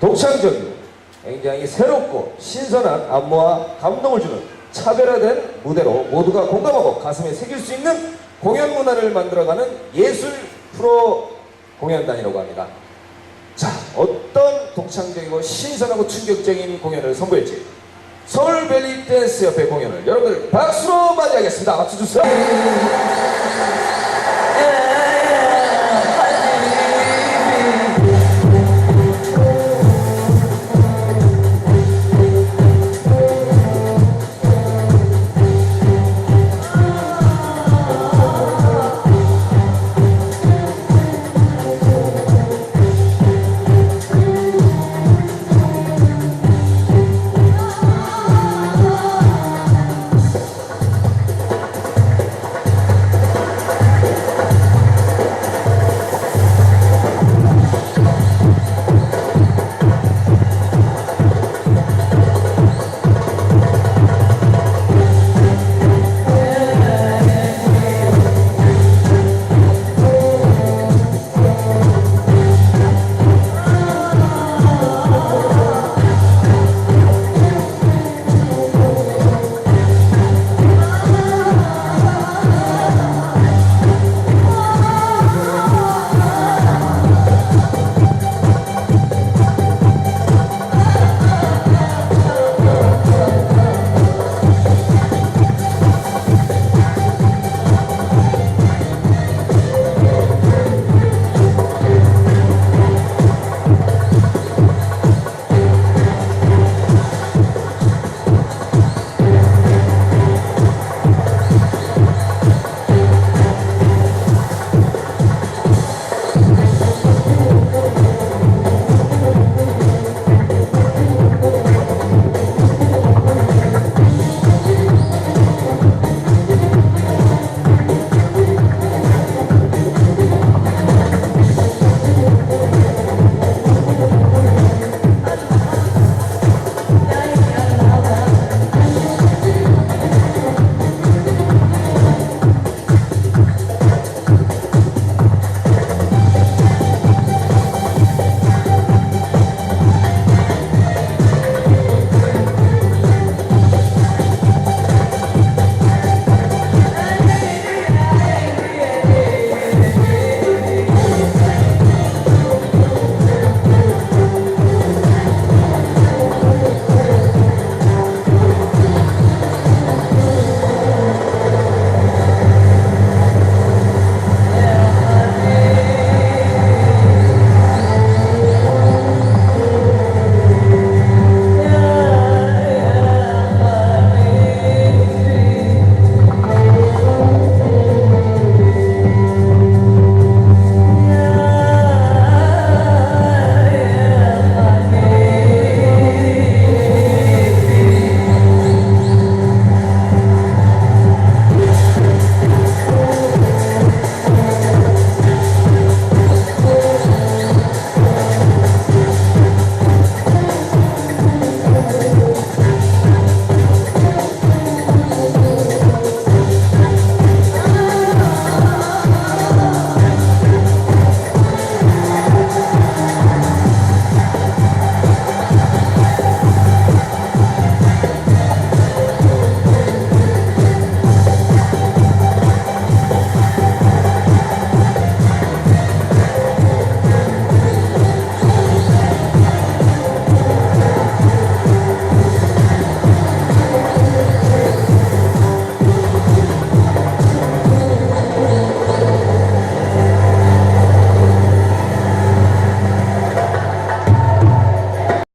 독창적이고 굉장히 새롭고 신선한 안무와 감동을 주는 차별화된 무대로 모두가 공감하고 가슴에 새길 수 있는 공연 문화를 만들어가는 예술 프로 공연단이라고 합니다. 자, 어떤 독창적이고 신선하고 충격적인 공연을 선보일지 서울벨리 댄스 협회 공연을 여러분들 박수로 맞이하겠습니다. 박수 주세요.